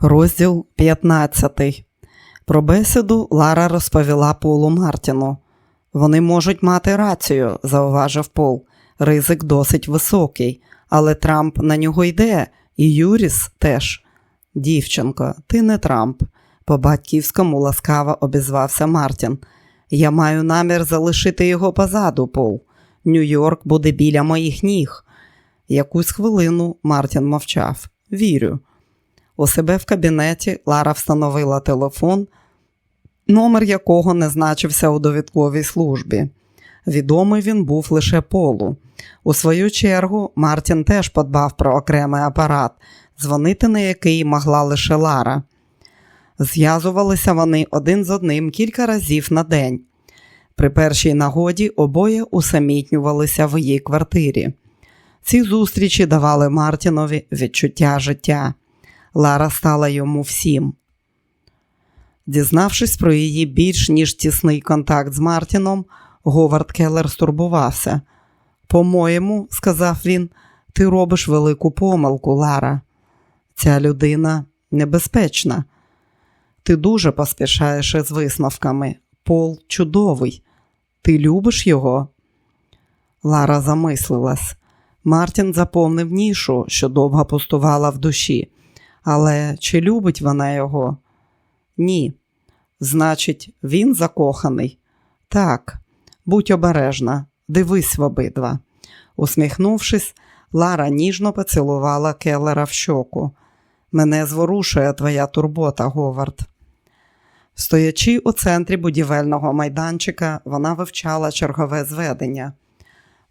Розділ 15. Про бесіду Лара розповіла Полу Мартіну. Вони можуть мати рацію, зауважив Пол. Ризик досить високий, але Трамп на нього йде, і Юріс теж. Дівчинко, ти не Трамп. По батьківському ласкаво обізвався Мартін. Я маю намір залишити його позаду, Пол. Нью-Йорк буде біля моїх ніг. Якусь хвилину Мартін мовчав. Вірю. У себе в кабінеті Лара встановила телефон, номер якого не значився у довідковій службі. Відомий він був лише полу. У свою чергу Мартін теж подбав про окремий апарат, дзвонити на який могла лише Лара. Зв'язувалися вони один з одним кілька разів на день. При першій нагоді обоє усамітнювалися в її квартирі. Ці зустрічі давали Мартінові відчуття життя. Лара стала йому всім. Дізнавшись про її більш ніж тісний контакт з Мартіном, Говард Келлер стурбувався. По-моєму, сказав він, ти робиш велику помилку, Лара. Ця людина небезпечна. Ти дуже поспішаєш із висновками. Пол чудовий. Ти любиш його? Лара замислилась. Мартін заповнив нішу, що довго пустувала в душі. Але чи любить вона його? Ні. Значить, він закоханий. Так, будь обережна, дивись в обидва. Усміхнувшись, Лара ніжно поцілувала Келлера в щоку. Мене зворушує твоя турбота, Говард. Стоячи у центрі будівельного майданчика, вона вивчала чергове зведення.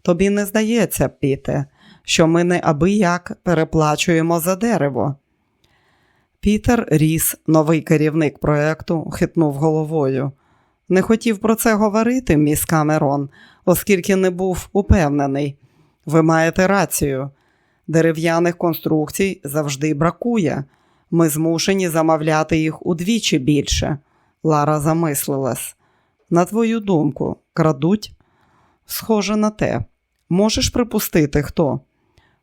Тобі не здається, Піте, що ми неабияк переплачуємо за дерево. Пітер Ріс, новий керівник проекту, хитнув головою. Не хотів про це говорити, міс Камерон, оскільки не був упевнений. Ви маєте рацію. Дерев'яних конструкцій завжди бракує. Ми змушені замовляти їх удвічі більше. Лара замислилась. На твою думку, крадуть? Схоже на те. Можеш припустити, хто?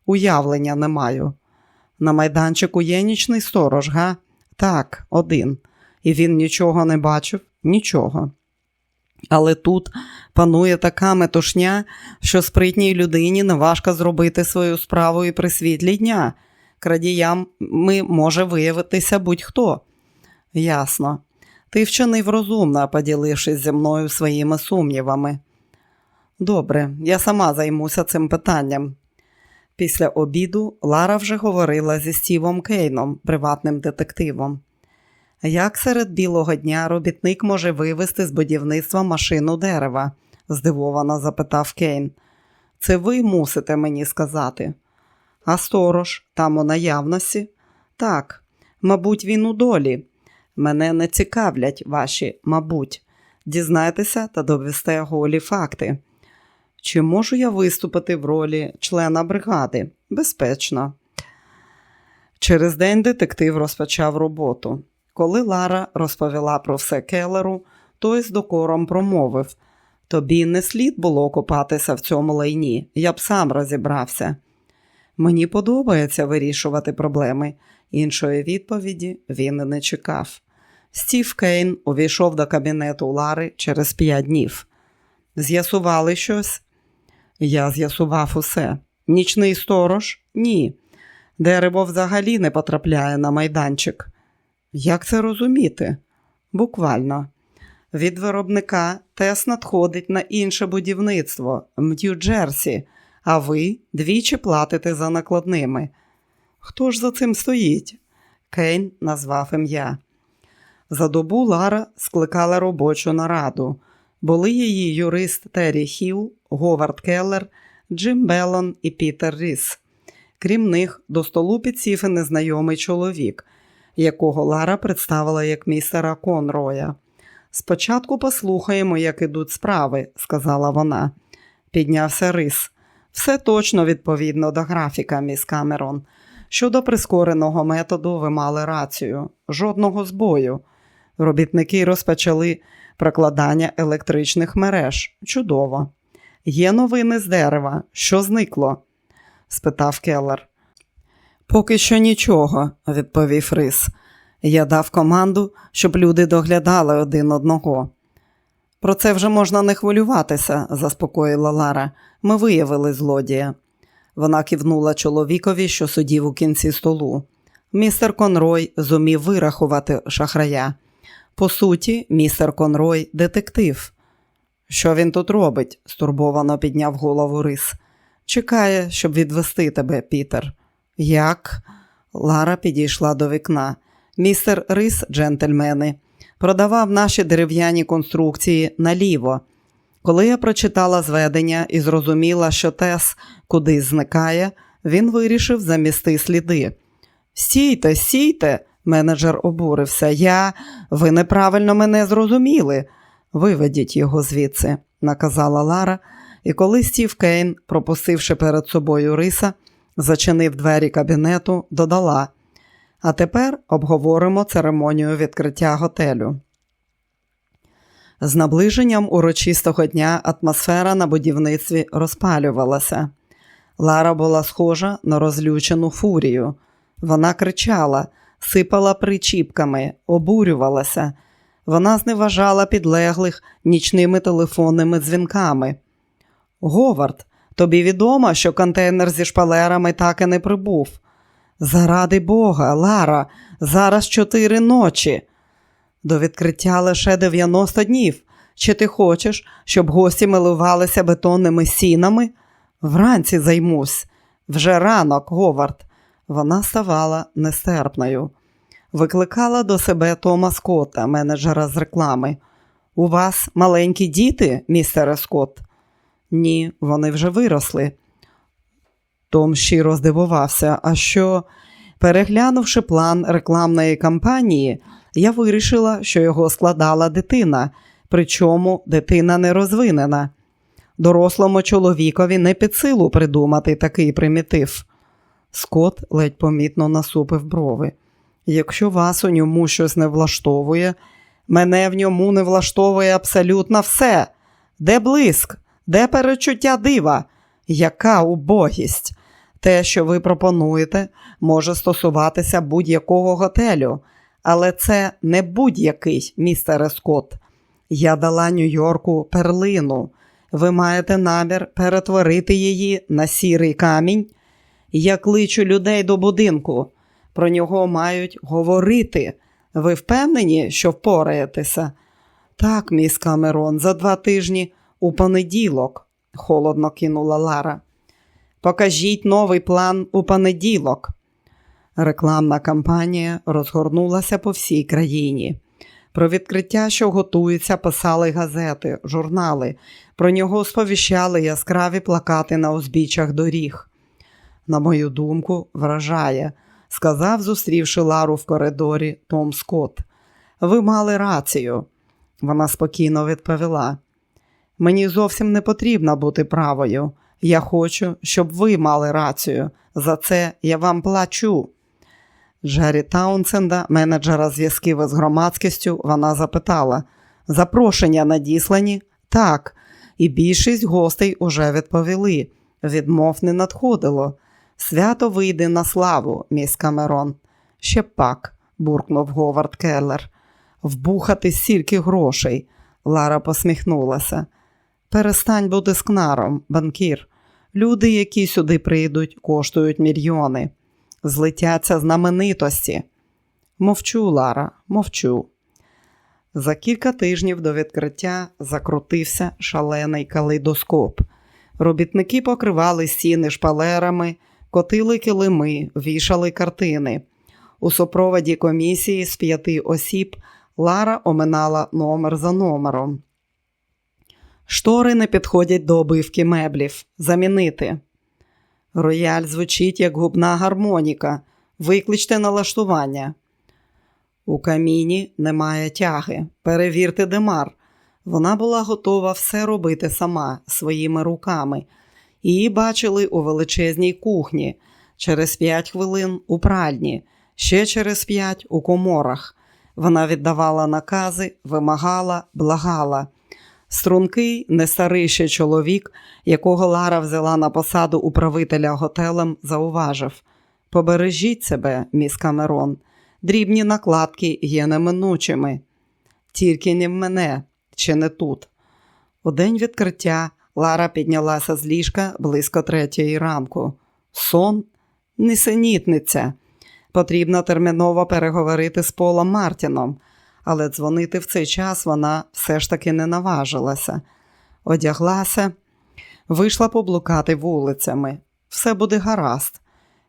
Уявлення не маю. На майданчику є нічний сторож, га? Так, один. І він нічого не бачив, нічого. Але тут панує така метушня, що спритній людині неважко зробити свою справу і при світлі дня. Крадіям ми може виявитися будь-хто. Ясно. Ти вчинив розумно, поділившись зі мною своїми сумнівами. Добре, я сама займуся цим питанням. Після обіду Лара вже говорила зі Стівом Кейном, приватним детективом. Як серед білого дня робітник може вивезти з будівництва машину дерева? здивовано запитав Кейн. Це ви мусите мені сказати. А сторож, там у наявності? Так, мабуть, він у долі. Мене не цікавлять ваші, мабуть. Дізнайтеся та довести голі факти. Чи можу я виступити в ролі члена бригади? Безпечно. Через день детектив розпочав роботу. Коли Лара розповіла про все Келлеру, той з докором промовив тобі не слід було купатися в цьому лайні, я б сам розібрався. Мені подобається вирішувати проблеми. Іншої відповіді він не чекав. Стів Кейн увійшов до кабінету Лари через п'ять днів. З'ясували щось? Я з'ясував усе. Нічний сторож? Ні. Дерево взагалі не потрапляє на майданчик. Як це розуміти? Буквально. Від виробника тест надходить на інше будівництво в Нью-Джерсі, а ви двічі платите за накладними. Хто ж за цим стоїть? Кейн назвав ім'я. За добу Лара скликала робочу нараду. Були її юрист Террі Хіл, Говард Келлер, Джим Беллон і Пітер Ріс. Крім них, до столу підсів і незнайомий чоловік, якого Лара представила як містера Конроя. Спочатку послухаємо, як ідуть справи, сказала вона. Піднявся рис. Все точно відповідно до графіка, міс Камерон. Щодо прискореного методу, ви мали рацію. Жодного збою. Робітники розпочали прокладання електричних мереж. Чудово. Є новини з дерева. Що зникло? спитав Келлер. Поки що нічого, відповів Рис. Я дав команду, щоб люди доглядали один одного. Про це вже можна не хвилюватися, заспокоїла Лара. Ми виявили злодія. Вона кивнула чоловікові, що сидів у кінці столу. Містер Конрой зумів вирахувати шахрая. По суті, містер Конрой детектив. Що він тут робить? стурбовано підняв голову рис. Чекає, щоб відвести тебе, Пітер. Як? Лара підійшла до вікна. Містер Рис, джентльмени, продавав наші дерев'яні конструкції наліво. Коли я прочитала зведення і зрозуміла, що Тес кудись зникає, він вирішив замісти сліди. Стійте, стійте, менеджер обурився. Я, ви неправильно мене зрозуміли. Виведіть його звідси, наказала Лара, і коли Стів Кейн, пропустивши перед собою риса, зачинив двері кабінету, додала. А тепер обговоримо церемонію відкриття готелю. З наближенням урочистого дня атмосфера на будівництві розпалювалася. Лара була схожа на розлючену фурію. Вона кричала, сипала причіпками, обурювалася. Вона зневажала підлеглих нічними телефонними дзвінками. Говард, тобі відомо, що контейнер зі шпалерами так і не прибув. Заради Бога, Лара, зараз чотири ночі. До відкриття лише 90 днів. Чи ти хочеш, щоб гості милувалися бетонними сінами? Вранці займусь. Вже ранок, Говард. Вона ставала нестерпною. Викликала до себе Тома Скотта, менеджера з реклами. У вас маленькі діти, містере Скотт? Ні, вони вже виросли. Том щиро здивувався, а що, переглянувши план рекламної кампанії, я вирішила, що його складала дитина, причому дитина не розвинена. Дорослому чоловікові не під силу придумати такий примітив. Скот ледь помітно насупив брови. Якщо вас у ньому щось не влаштовує, мене в ньому не влаштовує абсолютно все. Де блиск, де перечуття дива? Яка убогість? Те, що ви пропонуєте, може стосуватися будь-якого готелю, але це не будь-який, містере Скотт. Я дала Нью-Йорку перлину. Ви маєте намір перетворити її на сірий камінь. Я кличу людей до будинку. Про нього мають говорити. Ви впевнені, що впораєтеся? Так, міс Камерон, за два тижні у понеділок, холодно кинула Лара. Покажіть новий план у понеділок. Рекламна кампанія розгорнулася по всій країні. Про відкриття, що готується, писали газети, журнали. Про нього сповіщали яскраві плакати на узбіччях доріг. На мою думку, вражає, сказав, зустрівши Лару в коридорі Том Скотт. Ви мали рацію. Вона спокійно відповіла. Мені зовсім не потрібно бути правою. Я хочу, щоб ви мали рацію. За це я вам плачу. Джері Таунсенда, менеджера зв'язків із громадськістю, вона запитала: запрошення надіслані? Так, і більшість гостей уже відповіли. Відмов не надходило. Свято вийде на славу, міс Камерон. Ще пак, буркнув Говард Келлер. Вбухати стільки грошей. Лара посміхнулася. Перестань бути скнаром, банкір. Люди, які сюди прийдуть, коштують мільйони. Злетяться знаменитості. Мовчу, Лара, мовчу. За кілька тижнів до відкриття закрутився шалений калейдоскоп. Робітники покривали стіни шпалерами, котили килими, вішали картини. У супроводі комісії з п'яти осіб Лара оминала номер за номером. Штори не підходять до обивки меблів. Замінити. Рояль звучить як губна гармоніка. Викличте налаштування. У каміні немає тяги. Перевірте демар. Вона була готова все робити сама своїми руками. Її бачили у величезній кухні, через п'ять хвилин у пральні, ще через п'ять у коморах. Вона віддавала накази, вимагала, благала. Стрункий, не старий ще чоловік, якого Лара взяла на посаду управителя готелем, зауважив Побережіть себе, міс Камерон. Дрібні накладки є неминучими. Тільки не в мене, чи не тут. У день відкриття Лара піднялася з ліжка близько третьої ранку. Сон несенітниця. Потрібно терміново переговорити з Полом Мартіном, але дзвонити в цей час вона все ж таки не наважилася. Одяглася, вийшла поблукати вулицями. Все буде гаразд.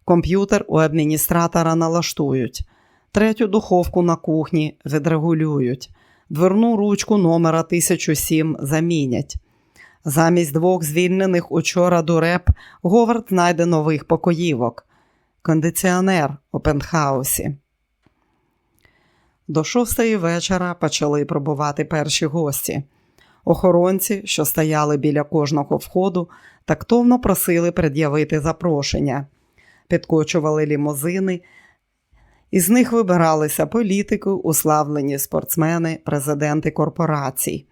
Комп'ютер у адміністратора налаштують, третю духовку на кухні відрегулюють, дверну ручку номера 1007 замінять. Замість двох звільнених учора дуреп Говард знайде нових покоївок. Кондиціонер у пентхаусі. До шостої вечора почали пробувати перші гості. Охоронці, що стояли біля кожного входу, тактовно просили пред'явити запрошення, підкочували лімузини, із них вибиралися політики, уславлені спортсмени, президенти корпорацій.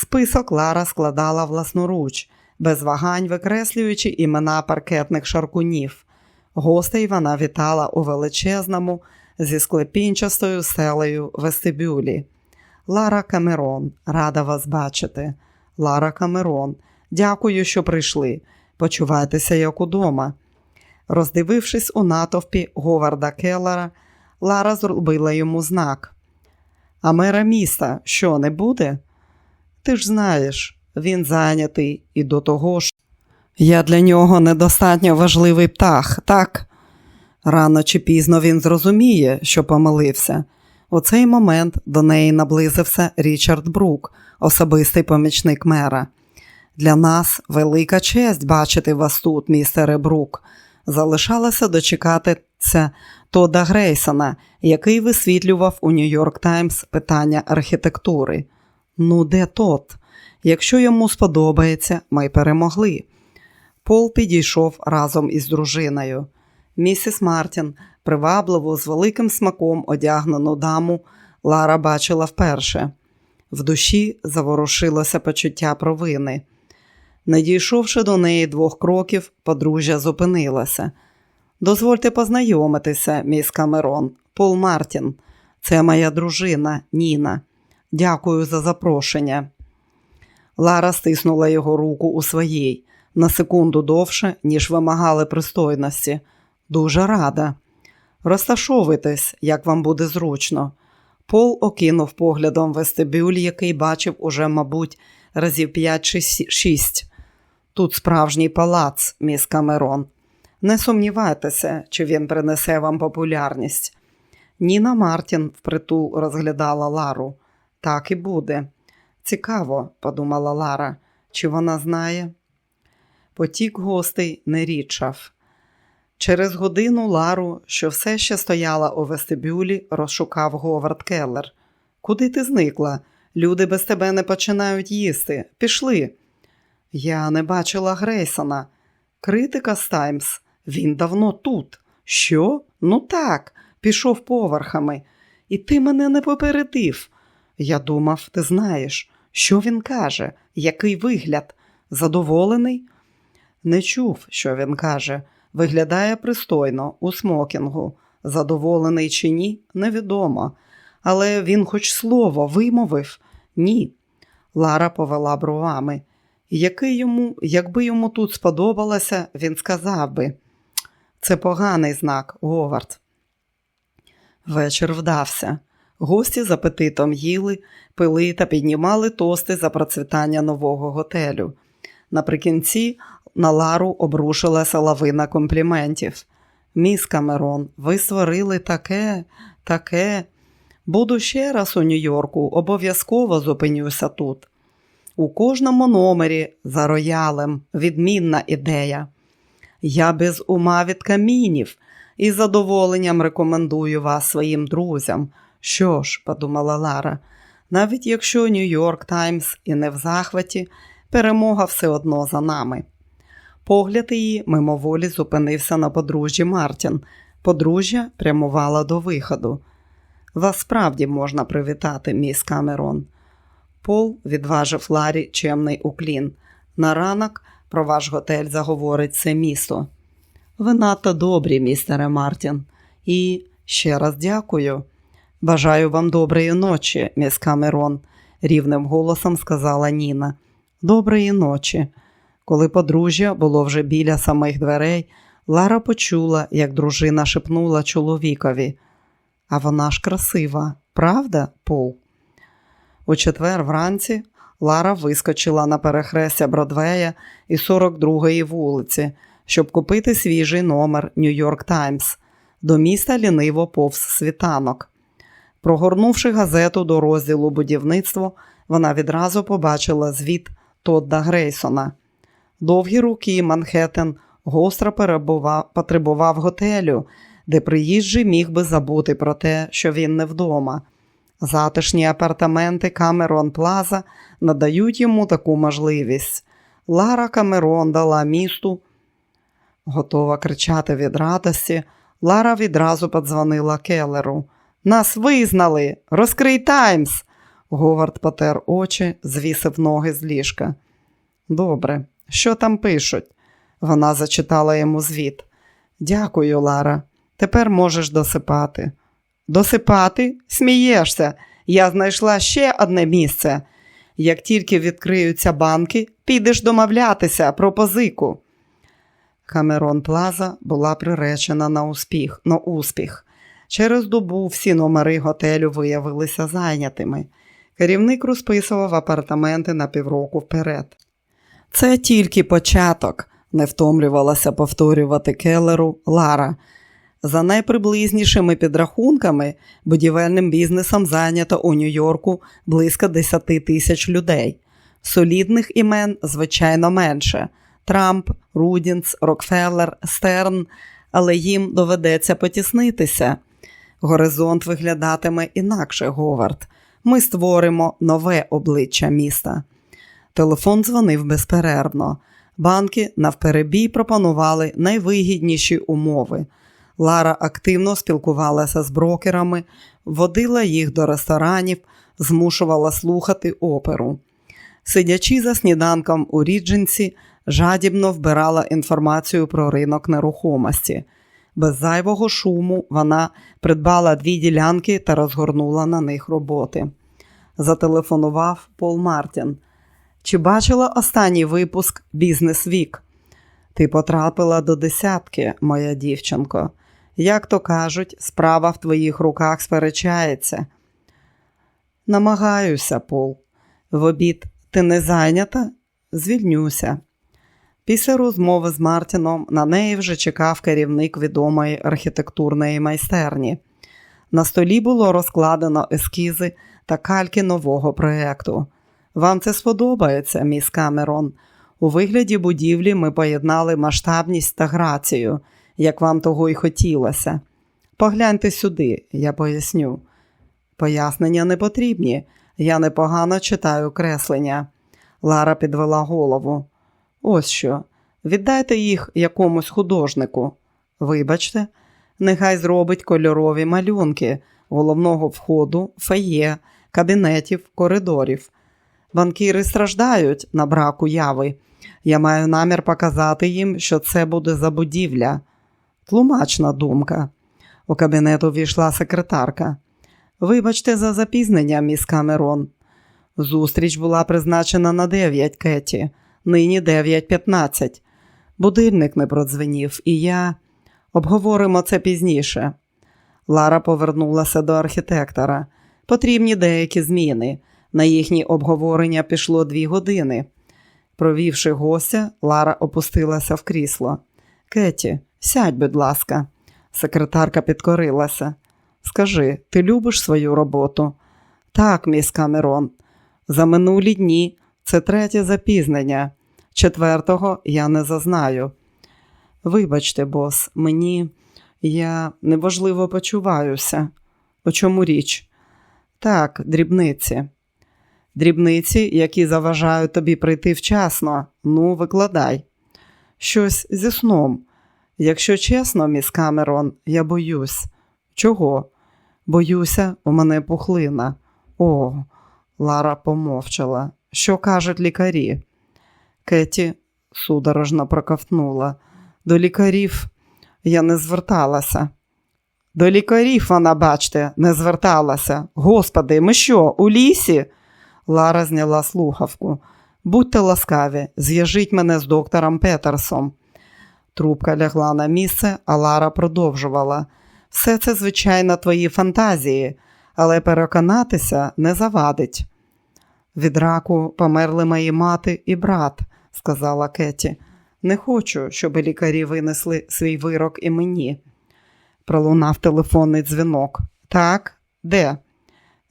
Список Лара складала власноруч, без вагань викреслюючи імена паркетних шаркунів. Гостей вона вітала у величезному, зі склепінчастою селею вестибюлі. Лара Камерон, рада вас бачити. Лара Камерон, дякую, що прийшли. Почувайтеся як удома. Роздивившись у натовпі Говарда Келлера, Лара зробила йому знак. А мера міста що не буде? Ти ж знаєш, він зайнятий і до того ж. Я для нього недостатньо важливий птах, так? Рано чи пізно він зрозуміє, що помилився. У цей момент до неї наблизився Річард Брук, особистий помічник мера. Для нас велика честь бачити вас тут, містере Брук. Залишалося дочекатися Тода Грейсона, який висвітлював у Нью-Йорк Таймс питання архітектури. Ну, де тот? Якщо йому сподобається, ми перемогли. Пол підійшов разом із дружиною. Місіс Мартін, привабливу, з великим смаком одягнену даму, Лара бачила вперше. В душі заворушилося почуття провини. Не дійшовши до неї двох кроків, подружжя зупинилася. Дозвольте познайомитися, міс Камерон, Пол Мартін. Це моя дружина Ніна. Дякую за запрошення. Лара стиснула його руку у своїй на секунду довше, ніж вимагали пристойності. Дуже рада. Розташовуйтесь, як вам буде зручно. Пол окинув поглядом вестибюль, який бачив уже, мабуть, разів п'ять чи шість. Тут справжній палац, міс Камерон. Не сумнівайтеся, чи він принесе вам популярність. Ніна Мартін впритул розглядала Лару. Так і буде. Цікаво, подумала Лара, чи вона знає. Потік гостей не рідшав. Через годину Лару, що все ще стояла у вестибюлі, розшукав Говард Келлер. Куди ти зникла? Люди без тебе не починають їсти. Пішли. Я не бачила Грейсона. Критика з Таймс. Він давно тут. Що? Ну так, пішов поверхами. І ти мене не попередив. Я думав, ти знаєш, що він каже, який вигляд? Задоволений? Не чув, що він каже. Виглядає пристойно, у смокінгу. Задоволений чи ні, невідомо. Але він хоч слово вимовив ні. Лара повела бровами. Який йому, Якби йому тут сподобалося, він сказав би. Це поганий знак, Говард. Вечір вдався. Гості з апетитом їли, пили та піднімали тости за процвітання нового готелю. Наприкінці на Лару обрушилася лавина компліментів. Міс Камерон, ви створили таке, таке. Буду ще раз у Нью-Йорку, обов'язково зупинюся тут. У кожному номері за роялем відмінна ідея. Я без ума від камінів і задоволенням рекомендую вас своїм друзям. Що ж, подумала Лара, навіть якщо Нью-Йорк Таймс і не в захваті, перемога все одно за нами. Погляд її мимоволі зупинився на подружжі Мартін. Подружжя прямувала до виходу. Вас справді можна привітати, міс Камерон. Пол відважив Ларі чемний уклін. На ранок про ваш готель заговорить це місто. Ви надто добрі, містере Мартін, і Ще раз дякую. Бажаю вам доброї ночі, міс Камерон, рівним голосом сказала Ніна. Доброї ночі. Коли подружжя було вже біля самих дверей, Лара почула, як дружина шепнула чоловікові. А вона ж красива, правда, Пол? У четвер вранці Лара вискочила на перехрестя Бродвея і 42-ї вулиці, щоб купити свіжий номер Нью-Йорк Таймс. До міста ліниво повз світанок. Прогорнувши газету до розділу будівництво, вона відразу побачила звіт Тодда Грейсона. Довгі руки Манхеттен гостро перебував, потребував готелю, де приїжджий міг би забути про те, що він не вдома. Затишні апартаменти Камерон Плаза надають йому таку можливість. Лара Камерон дала місту, готова кричати від радості. Лара відразу подзвонила Келлеру. Нас визнали! Розкрий Таймс! Говард потер очі, звісив ноги з ліжка. Добре, що там пишуть? Вона зачитала йому звіт. Дякую, Лара. Тепер можеш досипати. Досипати? Смієшся. Я знайшла ще одне місце. Як тільки відкриються банки, підеш домовлятися про позику. Камерон Плаза була приречена на успіх. На успіх. Через добу всі номери готелю виявилися зайнятими. Керівник розписував апартаменти на півроку вперед. Це тільки початок, не втомлювалася повторювати Келлеру Лара. За найприблизнішими підрахунками, будівельним бізнесом зайнято у Нью-Йорку близько 10 тисяч людей. Солідних імен, звичайно, менше: Трамп, Рудінс, Рокфеллер, Стерн, але їм доведеться потіснитися. Горизонт виглядатиме інакше, Говард. Ми створимо нове обличчя міста. Телефон дзвонив безперервно. Банки навперебій пропонували найвигідніші умови. Лара активно спілкувалася з брокерами, водила їх до ресторанів, змушувала слухати оперу. Сидячи за сніданком у Рідженсі, жадібно вбирала інформацію про ринок нерухомості. Без зайвого шуму вона придбала дві ділянки та розгорнула на них роботи. Зателефонував Пол Мартін. Чи бачила останній випуск Бізнес Вік? Ти потрапила до десятки, моя дівчинко. Як то кажуть, справа в твоїх руках сперечається. Намагаюся, Пол. В обід ти не зайнята? Звільнюся. Після розмови з Мартіном на неї вже чекав керівник відомої архітектурної майстерні. На столі було розкладено ескізи та кальки нового проєкту. Вам це сподобається, міс Камерон. У вигляді будівлі ми поєднали масштабність та грацію, як вам того й хотілося. Погляньте сюди, я поясню. Пояснення не потрібні. Я непогано читаю креслення. Лара підвела голову. Ось що. Віддайте їх якомусь художнику. Вибачте, нехай зробить кольорові малюнки головного входу, феє, кабінетів, коридорів. Банкіри страждають на брак уяви. Я маю намір показати їм, що це буде за будівля. Тлумачна думка. У кабінет увійшла секретарка. Вибачте за запізнення, міс Камерон. Зустріч була призначена на 9 Кеті, нині 9.15. Будильник не продзвенів, і я обговоримо це пізніше. Лара повернулася до архітектора. Потрібні деякі зміни. На їхні обговорення пішло дві години. Провівши гостя, Лара опустилася в крісло. Кеті, сядь, будь ласка. Секретарка підкорилася. Скажи, ти любиш свою роботу? Так, міс Камерон. За минулі дні це третє запізнення. Четвертого я не зазнаю. Вибачте, бос, мені я неважливо почуваюся. У чому річ? Так, дрібниці. Дрібниці, які заважають тобі прийти вчасно, ну, викладай. Щось зі сном. Якщо чесно, міс Камерон, я боюсь. Чого? Боюся, у мене пухлина. О, Лара помовчала. Що кажуть лікарі? Кеті судорожно проковтнула. До лікарів я не зверталася. До лікарів вона, бачте, не зверталася. Господи, ми що, у лісі? Лара зняла слухавку. Будьте ласкаві, зв'яжіть мене з доктором Петерсом. Трубка лягла на місце, а Лара продовжувала. Все це, звичайно, твої фантазії, але переконатися не завадить. Від раку померли мої мати і брат, сказала Кеті. Не хочу, щоб лікарі винесли свій вирок і мені. Пролунав телефонний дзвінок. Так, де?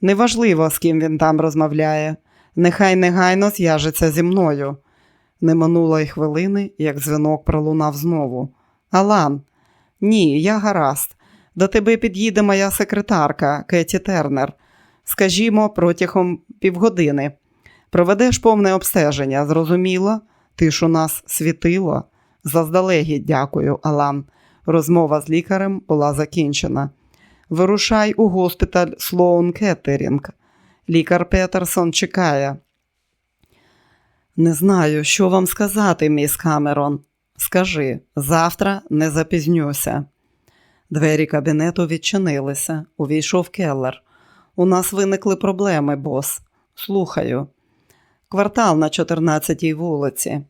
Неважливо, з ким він там розмовляє. Нехай негайно зв'яжеться зі мною. Не минуло й хвилини, як дзвінок пролунав знову. Алан, ні, я гаразд. До тебе під'їде моя секретарка Кеті Тернер. Скажімо, протягом півгодини. Проведеш повне обстеження, зрозуміло? Ти ж у нас світило. Заздалегідь дякую, Алан. Розмова з лікарем була закінчена. Вирушай у госпіталь Слоун Кеттерінг. Лікар Петерсон чекає. Не знаю, що вам сказати, міс Камерон. Скажи, завтра не запізнюся. Двері кабінету відчинилися. Увійшов келлер. У нас виникли проблеми, бос. Слухаю. Квартал на 14-й вулиці.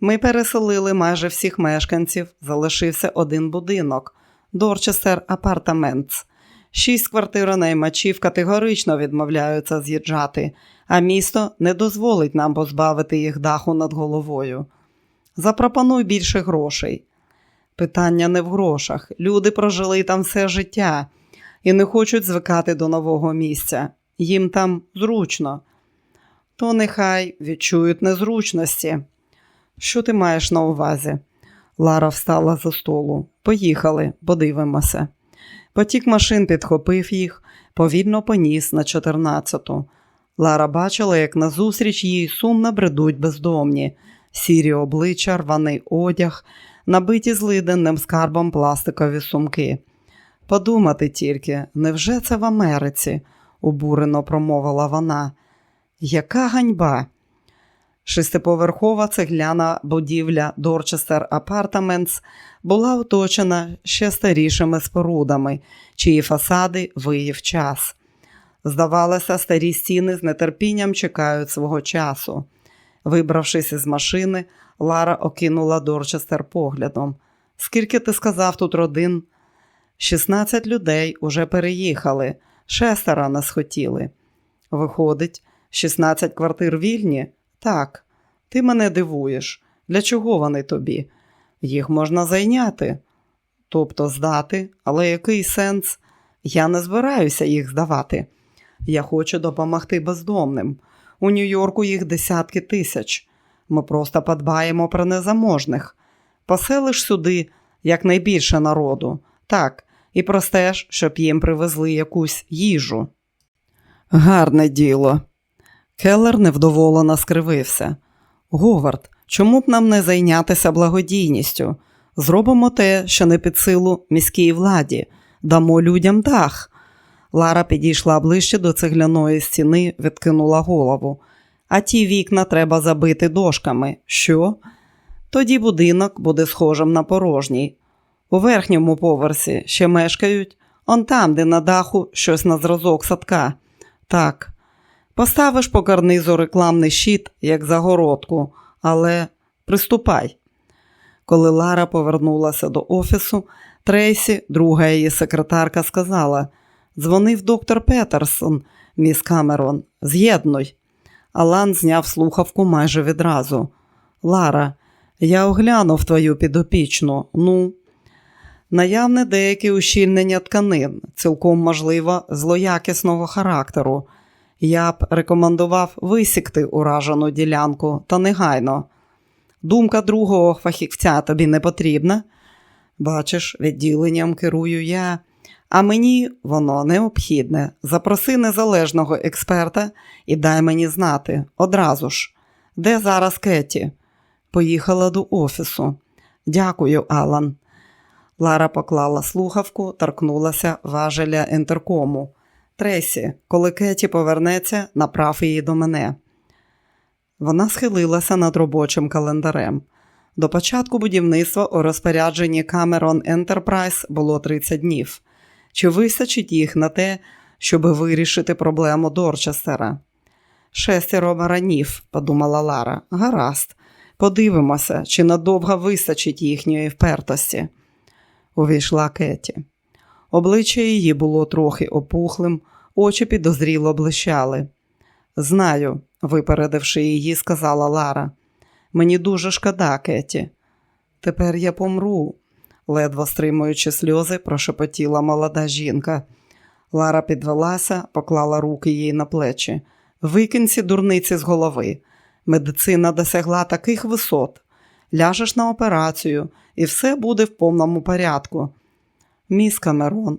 Ми переселили майже всіх мешканців, залишився один будинок Дорчестер Апартаментс. Шість квартиронаймачів категорично відмовляються з'їжджати, а місто не дозволить нам позбавити їх даху над головою. Запропонуй більше грошей. Питання не в грошах. Люди прожили там все життя і не хочуть звикати до нового місця. Їм там зручно. То нехай відчують незручності. Що ти маєш на увазі? Лара встала за столу. Поїхали, подивимося. Потік машин підхопив їх, повільно поніс на 14-ту. Лара бачила, як назустріч їй сумно бредуть бездомні, сірі обличчя, рваний одяг, набиті злиденним скарбом пластикові сумки. Подумати тільки, невже це в Америці? обурено промовила вона. Яка ганьба? Шестиповерхова цегляна будівля Дорчестер Апартаментс була оточена ще старішими спорудами, чиї фасади виїв час. Здавалося, старі стіни з нетерпінням чекають свого часу. Вибравшись із машини, Лара окинула Дорчестер поглядом. Скільки ти сказав тут родин? 16 людей уже переїхали, шестеро нас хотіли. Виходить, 16 квартир вільні? Так, ти мене дивуєш. Для чого вони тобі? Їх можна зайняти, тобто здати, але який сенс? Я не збираюся їх здавати. Я хочу допомогти бездомним. У Нью-Йорку їх десятки тисяч. Ми просто подбаємо про незаможних. Поселиш сюди якнайбільше народу. Так, і простеж, щоб їм привезли якусь їжу. Гарне діло. Келлер невдоволено скривився. Говард, чому б нам не зайнятися благодійністю? Зробимо те, що не під силу міській владі, дамо людям дах. Лара підійшла ближче до цегляної стіни, відкинула голову. А ті вікна треба забити дошками. Що? Тоді будинок буде схожим на порожній. У верхньому поверсі ще мешкають, он там, де на даху щось на зразок садка. Так, поставиш по карнизу рекламний щит, як загородку, але приступай. Коли Лара повернулася до офісу, Трейсі, друга її секретарка, сказала: дзвонив доктор Петерсон, міс Камерон, з'єднуй. Алан зняв слухавку майже відразу. Лара, я оглянув твою підопічну. Ну, наявне деяке ущільнення тканин, цілком можливо, злоякісного характеру. Я б рекомендував висікти уражену ділянку та негайно. Думка другого фахівця тобі не потрібна. Бачиш, відділенням керую я, а мені воно необхідне. Запроси незалежного експерта і дай мені знати одразу ж. Де зараз Кеті? Поїхала до офісу. Дякую, Алан. Лара поклала слухавку, торкнулася важеля інтеркому. Тресі, коли Кеті повернеться, направ її до мене. Вона схилилася над робочим календарем. До початку будівництва у розпорядженні Cameron Enterprise було 30 днів. Чи вистачить їх на те, щоб вирішити проблему Дорчестера? Шестеро баранів, подумала Лара. Гаразд. Подивимося, чи надовго вистачить їхньої впертості. Увійшла Кеті. Обличчя її було трохи опухлим, очі підозріло блищали. Знаю, випередивши її, сказала Лара. Мені дуже шкода, Кеті. Тепер я помру, ледве стримуючи сльози, прошепотіла молода жінка. Лара підвелася, поклала руки їй на плечі. Викинь ці дурниці з голови. Медицина досягла таких висот. Ляжеш на операцію, і все буде в повному порядку. Міс Камерон,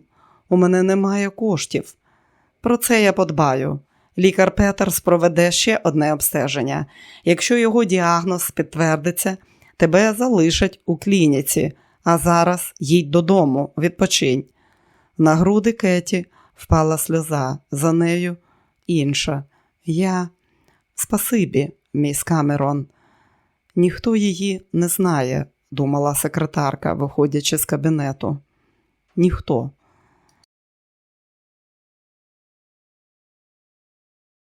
у мене немає коштів. Про це я подбаю. Лікар Петерс проведе ще одне обстеження. Якщо його діагноз підтвердиться, тебе залишать у клініці, а зараз їдь додому, відпочинь. На груди Кеті впала сльоза, за нею інша. Я спасибі, міс Камерон. Ніхто її не знає, думала секретарка, виходячи з кабінету. Ніхто.